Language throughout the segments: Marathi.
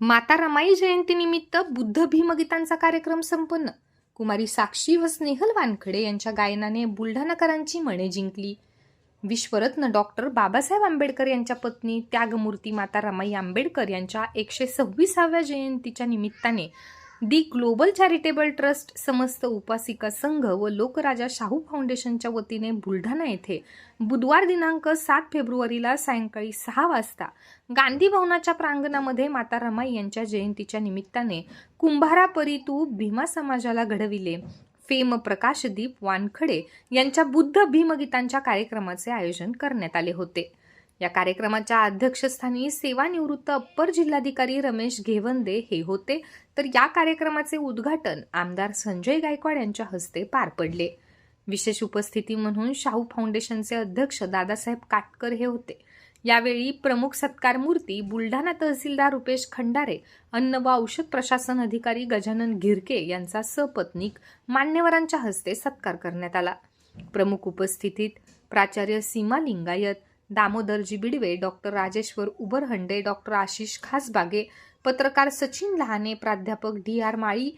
माता रमाई जयंतीनिमित्त बुद्ध भीमगीतांचा कार्यक्रम संपन्न. कुमारी साक्षी व स्नेहल वानखडे यांच्या गायनाने बुलढाणाकरांची मने जिंकली. विश्वरत्न डॉक्टर बाबासाहेब आंबेडकर यांच्या पत्नी त्यागमूर्ती माता रमाई आंबेडकर यांच्या एकशे सव्वीसाव्या जयंतीच्या निमित्ताने दी ग्लोबल चॅरिटेबल ट्रस्ट समस्त उपासिका संघ व लोकराजा शाहू फाउंडेशनच्या वतीने बुलढाणा येथे बुधवार दिनांक सात फेब्रुवारीला सायंकाळी सहा वाजता गांधी भवनाच्या प्रांगणामध्ये माता रमाई यांच्या जयंतीच्या निमित्ताने कुंभारा परितू भीमा समाजाला घडविले. फेम प्रकाशदीप वानखडे यांच्या बुद्ध भीमगीतांच्या कार्यक्रमाचे आयोजन करण्यात आले होते. या कार्यक्रमाच्या अध्यक्षस्थानी सेवानिवृत्त अप्पर जिल्हाधिकारी रमेश घेवंदे हे होते. तर या कार्यक्रमाचे उद्घाटन आमदार संजय गायकवाड यांच्या हस्ते पार पडले. विशेष उपस्थिती म्हणून शाहू फाउंडेशनचे अध्यक्ष दादासाहेब काटकर हे होते. यावेळी प्रमुख सत्कार मूर्ती बुलढाणा तहसीलदार रुपेश खंडारे अन्न व औषध प्रशासन अधिकारी गजानन गिरके यांचा सपत्नीक मान्यवरांच्या हस्ते सत्कार करण्यात आला. प्रमुख उपस्थितीत प्राचार्य सीमा लिंगायत दामोदरजी बिडवे डॉक्टर राजेश्वर उबरहंडे डॉक्टर आशिष खासबागे पत्रकार सचिन लहाने प्राध्यापक डी आर माळी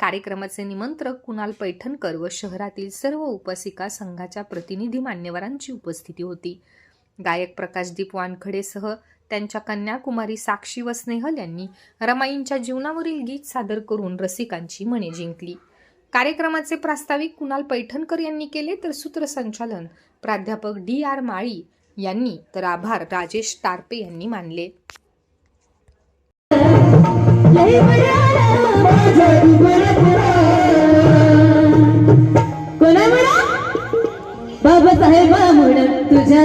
कार्यक्रमाचे निमंत्रक कुणाल पैठणकर व शहरातील सर्व उपासिका संघाच्या प्रतिनिधी मान्यवरांची उपस्थिती होती. गायक प्रकाशदीप वानखडेसह त्यांच्या कन्याकुमारी साक्षी व स्नेहल यांनी रमाईंच्या जीवनावरील गीत सादर करून रसिकांची मने जिंकली. कार्यक्रमाचे प्रास्ताविक कुणाल पैठणकर यांनी केले तर सूत्रसंचालन प्राध्यापक डी आर माळी यांनी तर आभार राजेश टारपे यांनी मानले. बाबासाहेब बळाला माझा डुबर पुरा तुझ्या